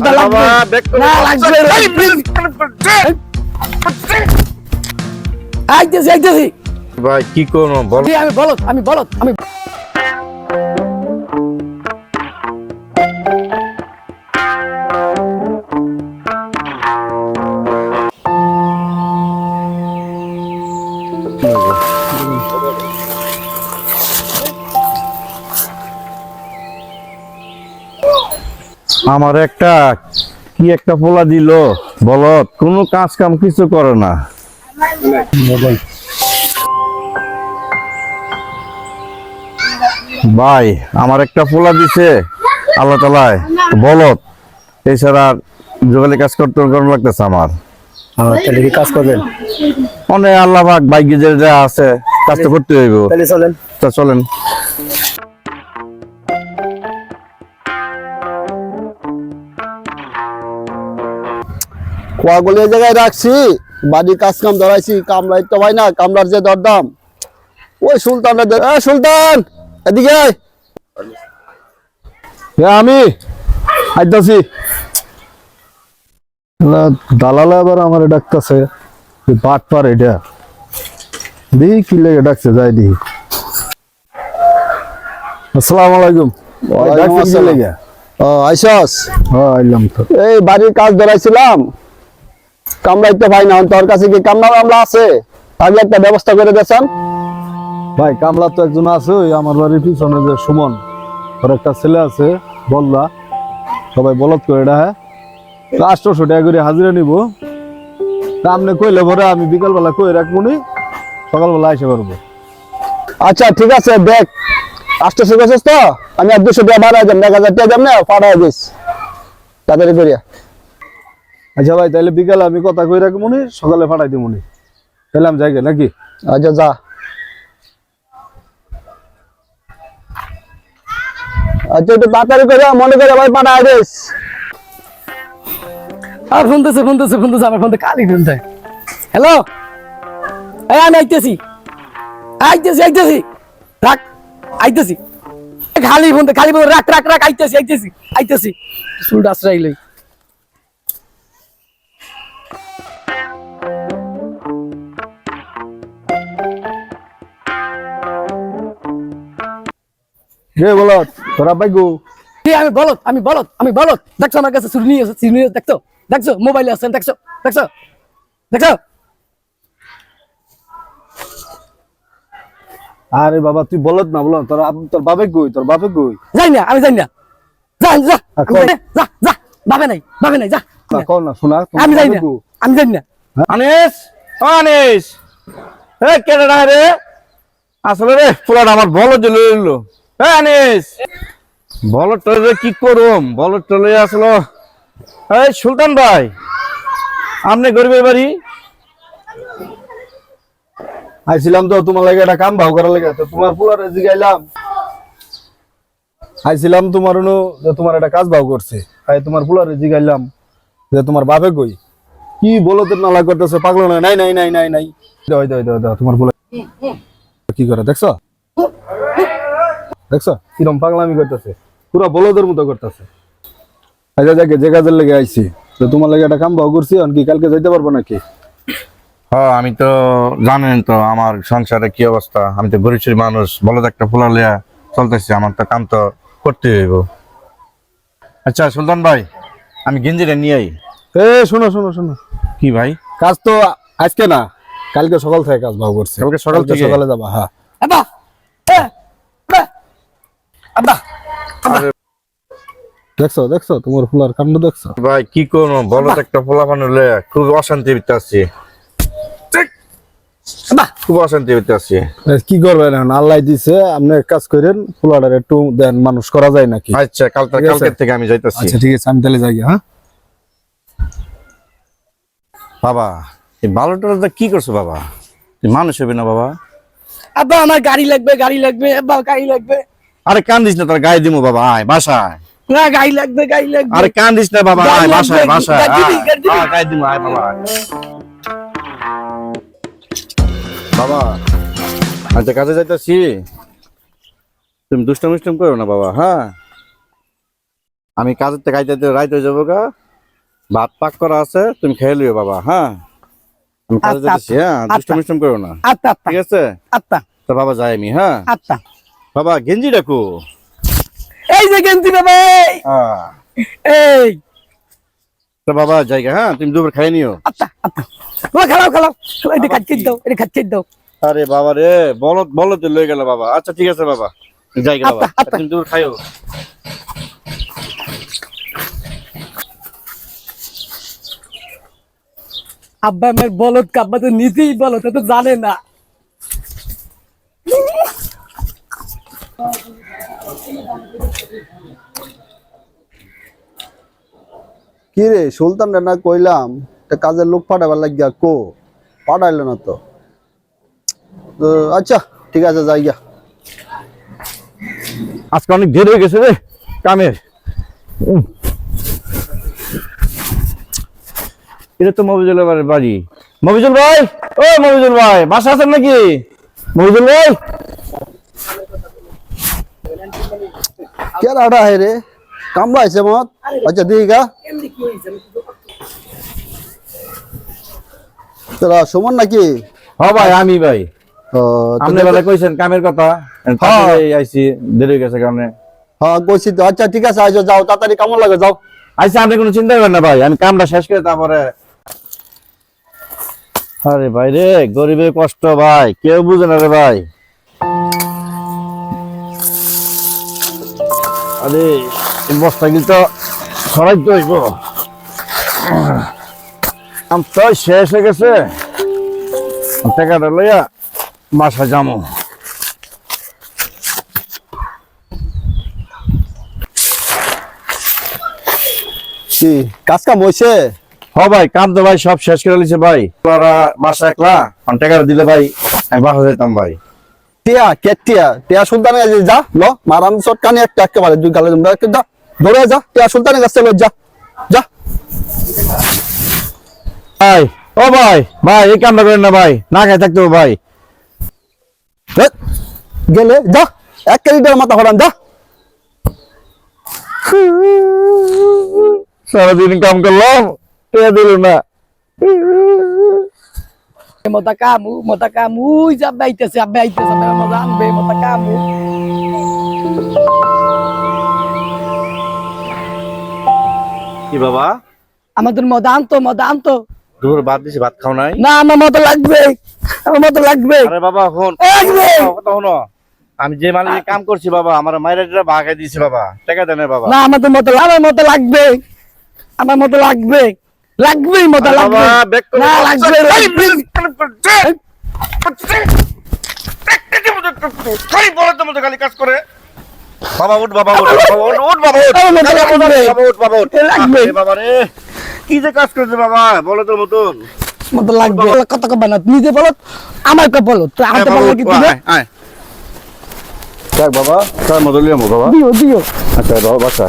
কথা লাগবে। না লাগবে আইতেছি আইতেছি। ভাই কি করব? বল। আমি বলত আমি বলত আমি আমার একটা কি একটা পোলা দিল? বলত কোনো কাজ কাম কিছু করে না। ভাই আমার একটা পোলা দিছে আল্লাহ তালায় বলত এছাড়া যোগালি কাজ করতে গরম লাগতেছে আমার। তাহলে কি কাজ করবেন। অনেক আল্লাহ পাক বাইকে যে যা আছে কাজ তো করতে হইব। তাহলে চলেন। তা চলেন। কোয়াগুলি জায়গায় রাখছি। বাড়ি কাজ কাম ধরাইছি কামলাই তো ভাই না কামলার যে দরদাম। ওই সুলতানের এ সুলতান! এদিকে। আমি আইতাছি। দালালে আবার আমার ডাকতেছে। পাট পার এটা। দিহি কি লেগে ডাকছে যাই আসসালামু আলাইকুম। ওয়ালাইকুম ডাকছে লেগে? ও আইসস? হ্যাঁ আইলাম তো। এই বাড়ির কাজ ধরাইছিলাম। কামলাই তো ভাই না তোর কাছে কি কামলা মামলা আছে? তাহলে একটা ব্যবস্থা করে দেন ভাই কামলা তো একজন আছে ওই আমার বাড়ির পিছনে যে সুমন ওর একটা ছেলে আছে বললা সবাই বলত করে এটা হ্যাঁ আটশোশো টাকা করে হাজিরা নিব। তা আপনি কইলে পরে আমি বিকালবেলা কই রাখব নি? সকালবেলা এসে পারব আচ্ছা ঠিক আছে দেখ। আটশোশো গেছিস তো? আমি আর দুশো টাকা বাড়াই দেন এক হাজার টাকা দেন না পাঠাই দিস। তাড়াতাড়ি করিয়া। আচ্ছা ভাই তাহলে বিকালে আমি কথা কই রাখব নি সকালে পাঠাই দিব নি তাহলে আমি যাই নাকি? আচ্ছা যা। আচ্ছা একটু তাড়াতাড়ি করে মনে করে ভাই পাঠাই দিস। আর ফোনতেছে ফোনতেছে ফোনতেছে আমার ফোনতে কালি ফোনতে হ্যালো এই আমি আইতেছি। আইতেছি আইতেছি। রাখ আইতেছি। খালি ফোনতে খালি ফোন রাখ রাখ রাখ আইতেছি আইতেছি আইতেছি। চুলটা আশ্রয় রে বলো তোরা আমি বলত আমি বলত আমি বলত। দেখছ আমার কাছে চুরি নিয়ে চুরি নিয়ে দেখছ? দেখছ? মোবাইলে আছে দেখছ? দেখছ? দেখছ? আরে বাবা তুই বলত না বলো তোর তোর বাপে কই? তোর বাপে কই? যাই না আমি যাই না। যা যা। যা যা। বাবে নাই বাবে নাই যা। না শোনা আমি যাই না আমি যাই না। আনিস আনিস। এ কেডা রে? আসলে রে পুরাটা আমার বলদ যে আনিস। বলদ টলে কি করুম? বলদ টলে আসলো। এই সুলতান ভাই আপনি গরিবের বাড়ি? আইছিলাম তো তোমার লাগে একটা কাম ভাও করার লাগে। তো তোমার পুলারে জিগাইলাম। আইছিলাম তোমার অনু যে তোমার একটা কাজ ভাও করছে। আই তোমার পুলারে জিগাইলাম যে তোমার বাপে কই? কি বলো তো নালা করতেছে পাগল না নাই নাই নাই নাই নাই। দাও দাও দাও দাও তোমার বলে কি করে দেখছ? দেখছ? কিরম পাগলামি করতেছে। পুরো বলদের মতো করতেছে। আচ্ছা যাকে যে কাজের লেগে আইছি। তো তোমার লাগে একটা কাম ভাও করছি কি কালকে যাইতে পারব নাকি? হ্যাঁ আমি তো জানেন তো আমার সংসারে কি অবস্থা। আমি তো গরিব মানুষ বলো তো একটা ফুলা লিয়া চলতেছি আমার তো কাম তো করতে হইব। আচ্ছা সুলতান ভাই আমি গেঞ্জিটা নিয়ে আই। এ শোনো শোনো শোনো। কি ভাই? কাজ তো আজকে না কালকে সকাল থেকে কাজ ভাও করছে। কালকে সকাল থেকে? সকালে যাবা হ্যাঁ। আব্বা দেখছ দেখছ তোমার ফুলার কাণ্ড দেখছ? ভাই কি করব? বলো একটা ফুলা ফানুলে খুব অশান্তি ভিতরে আছি। খুব অশান্তি ভিতরে আছি। কি করবেন এখন? আল্লাহ দিছে আপনি কাজ করেন ফুলাটার একটু দেন মানুষ করা যায় নাকি? আচ্ছা কাল কালকের থেকে আমি যাইতেছি। আচ্ছা ঠিক আছে আমি তাহলে যাই হ্যাঁ? বাবা এই বালোটা কি করছ বাবা? মানুষ হবে না বাবা? আব্বা আমার গাড়ি লাগবে গাড়ি লাগবে আব্বা গাড়ি লাগবে। আরে কান্দিস না তোর গায়ে দিমু বাবা আয় বাসায়। না গাড়ি লাগবে গাড়ি লাগবে। আরে কান্দিস না বাবা আয় বাসায় বাসায় গাড়ি দিবি, আয়, গাড়ি দিবি। আয়, গায়ে দিমু আয় বাবা বাবা আচ্ছা কাজে যাইতেছি। তুমি দুষ্টম মুষ্টম করো না বাবা হ্যাঁ? আমি কাজের থেকে আইতে রাইতে যাব গা। ভাত পাক করা আছে তুমি খেয়ে লিও বাবা হ্যাঁ? আমি কাজে আচ্ছা, যেতেছি হ্যাঁ? আচ্ছা। দুষ্ট মিষ্টম করো না আত্মা ঠিক আছে? তো বাবা যাই আমি হ্যাঁ? আত্মা বাবা গেঞ্জি ডাকু। এই যে গেঞ্জি বাবা এই, হ্যাঁ। তো বাবা জায়গা হ্যাঁ তুমি দুপুর খাই নিও। আত্মা আত্মা বাবা খেলাও খেলাও। এটা খাচ্ছে দাও এটা খাচ্ছে দাও। আরে বাবা রে বলত বলতে লয়ে গেল বাবা। আচ্ছা ঠিক আছে বাবা। জায়গা বাবা আচ্ছা, আচ্ছা। তুমি দুপুর খাইও। আব্বা আমার বলদ কাব্বা তো নিজেই বলদ তো জানে না। কি রে সুলতান না কইলাম কাজের লোক পাঠাবার লাগিয়া কো, পাঠাইলো না তো। আচ্ছা ঠিক আছে, যাই গিয়া। আজকে অনেক দেরি হয়ে গেছে রে, কামের। এটা তো মবিজুলের বাড়ির বাড়ি। মবিজুল ভাই, ও মবিজুল ভাই, বাসা আছেন নাকি? মবিজুল ভাই। কে রাডা হে রে? কামলা আইছে মত আচ্ছা দিই তোরা সুমন নাকি? হ ভাই আমি ভাই। আপনি বেলা কইছেন কামের কথা। তাড়াতাড়ি আইছি দেরি গেছে কারণে। হ্যাঁ কইছি তো। আচ্ছা ঠিক আছে আইসো যাও তাড়াতাড়ি লাগে যাও। আপনি কোনো চিন্তা করেন না ভাই আমি কামটা শেষ করে তারপরে। আরে ভাই রে গরিবের কষ্ট ভাই কেউ বুঝে না রে ভাই। আরে বস্তা কিন্তু সরাই তো হইব। আম তো শেষ হয়ে গেছে। টাকাটা লইয়া মাসা যামো। কি কাজ কাম হইছে? হ ভাই কাম তো ভাই সব শেষ করে লিছে ভাই। মাসা একলা টাকাটা দিলে ভাই আমি বাসা যেতাম ভাই। টিয়া কে টিয়া? টিয়া সুলতানে যা ল মারাম চটকানি একটা একেবারে দুই গালে যা ধরে যা টিয়া সুলতানের কাছে যা যা। ভাই ও ভাই ভাই এই কামটা করেন না ভাই না খাই থাকতে ভাই। গেলে যা এক লিটার মাথা হরান যা। সারাদিন কাম করলাম টাকা দিল না। মতা কামু মতা কামু ওই যে আব্বা আইতেছে আব্বা আইতেছে আব্বা মজা আনবে মতা কামু কি বাবা? আমাদের মজা আনতো মজা আনতো। দুপুর ভাত দিছি ভাত খাও নাই? না আমার মতো লাগবে আমার মতো লাগবে। আরে বাবা হন কথা হনো আমি যে মালিকে কাম করছি বাবা আমার মায়েরা ভাগে দিয়েছে বাবা। টাকা দেন বাবা। না আমাদের মতো আমার মতো লাগবে আমার মতো লাগবে। লাগবেই মতো লাগবে না। লাগবে। কি যে কাজ করছে বাবা বলো তোর মতন মতো লাগবে। কত কব না নিজে আমার আয় বাবা, বলো উঠ, কি তুমি আয়, আয়। দেখ বাবা তার মতো লিয়ামো বাবা। দিও দিও। আচ্ছা বাবা বাসা